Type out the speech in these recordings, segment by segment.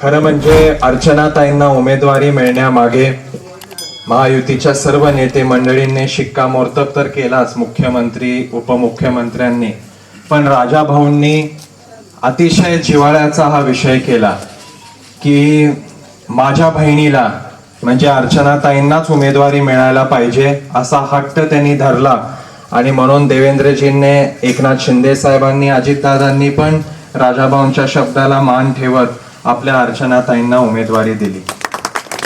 खरं म्हणजे अर्चनाताईंना उमेदवारी मिळण्यामागे महायुतीच्या सर्व नेते मंडळींनी शिक्कामोर्तब तर केलाच मुख्यमंत्री उपमुख्यमंत्र्यांनी. पण राजाभाऊंनी अतिशय जिवाळ्याचा हा विषय केला की माझ्या बहिणीला म्हणजे अर्चनाताईंनाच उमेदवारी मिळायला पाहिजे असा हट्ट त्यांनी धरला. आणि म्हणून देवेंद्रजींनी एकनाथ शिंदे साहेबांनी अजितदादांनी पण राजाभाऊंच्या शब्दाला मान ठेवत आपल्या अर्चनाताईंना उमेदवारी दिली.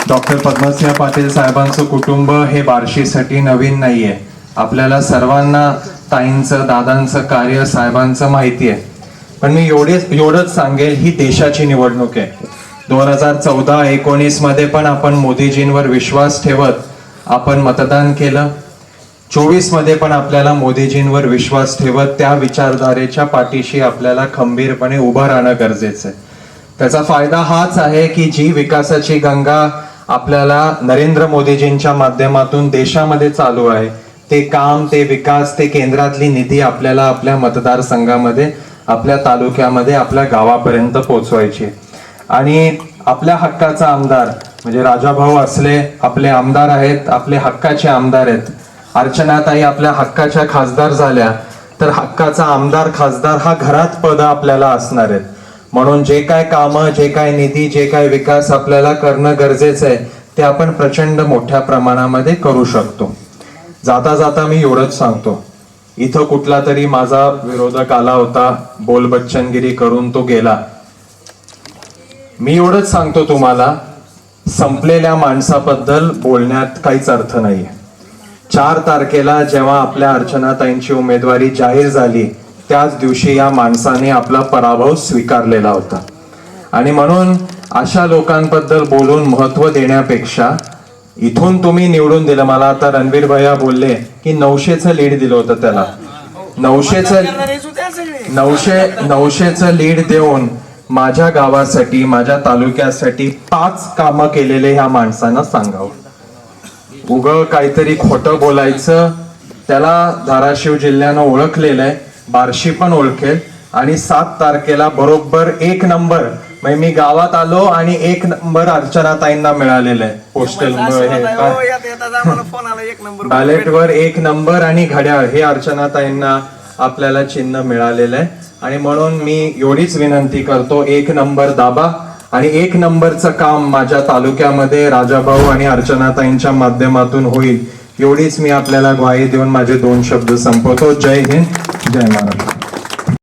डॉक्टर पद्मसिंह पाटील साहेबांचं कुटुंब हे बार्शीसाठी नवीन नाहीये. आपल्याला सर्वांना ताईंचं दादांचं कार्य साहेबांचं माहिती आहे. पण मी एवढे एवढंच सांगेल ही देशाची निवडणूक आहे. दोन हजार चौदा एकोणीसमध्ये पण आपण मोदीजींवर विश्वास ठेवत आपण मतदान केलं. चोवीसमध्ये पण आपल्याला मोदीजींवर विश्वास ठेवत त्या विचारधारेच्या पाठीशी आपल्याला खंबीरपणे उभं राहणं गरजेचं आहे. त्याचा फायदा हाच आहे की जी विकासाची गंगा आपल्याला नरेंद्र मोदीजींच्या माध्यमातून देशामध्ये चालू आहे ते काम ते विकास ते केंद्रातली निधी आपल्याला आपल्या मतदारसंघामध्ये आपल्या तालुक्यामध्ये आपल्या गावापर्यंत पोहोचवायची आणि आपल्या हक्काचा आमदार म्हणजे राजाभाऊ असले आपले आमदार आहेत आपले हक्काचे आमदार आहेत. अर्चनाताई आपल्या हक्काच्या खासदार झाल्या तर हक्काचा आमदार खासदार हा घरात पद आपल्याला असणार आहेत. म्हणून जे काय कामं जे काय निधी जे काय विकास आपल्याला करणं गरजेचं आहे ते आपण प्रचंड मोठ्या प्रमाणामध्ये करू शकतो. जाता जाता मी एवढंच सांगतो. इथं कुठला तरी माझा विरोधक आला होता बोलबच्चनगिरी करून तो गेला. मी एवढंच सांगतो तुम्हाला संपलेल्या माणसाबद्दल बोलण्यात काहीच अर्थ नाहीये. चार तारखेला जेव्हा आपल्या अर्चनाताईंची उमेदवारी जाहीर झाली त्याच दिवशी या माणसाने आपला पराभव स्वीकारलेला होता. आणि म्हणून अशा लोकांबद्दल बोलून महत्त्व देण्यापेक्षा इथून तुम्ही निवडून दिलं. मला आता रणवीर भैया बोलले की नऊशेचं लीड दिलं होतं त्याला. नऊशेचं नऊशे नऊशेचं लीड देऊन माझ्या गावासाठी माझ्या तालुक्यासाठी पाच कामं केलेले ह्या माणसानं सांगावं. उग काहीतरी खोटं बोलायचं त्याला धाराशिव जिल्ह्यानं ओळखलेलं आहे. बार्शी पण ओळखेल. आणि सात तारखेला बरोबर एक नंबर. म्हणजे मी गावात आलो आणि एक नंबर अर्चनाताईंना मिळालेलं आहे. पोस्टल नंबर बॅलेट वर एक नंबर आणि घड्याळ हे अर्चनाताईंना आपल्याला चिन्ह मिळालेलं आहे. आणि म्हणून मी एवढीच विनंती करतो एक नंबर दाबा. आणि एक नंबरचं काम माझ्या तालुक्यामध्ये राजाभाऊ आणि अर्चनाताईंच्या माध्यमातून होईल. एवढीच मी आपल्याला ग्वाही देऊन माझे दोन शब्द संपवतो. जय हिंद. जय महाराष्ट्र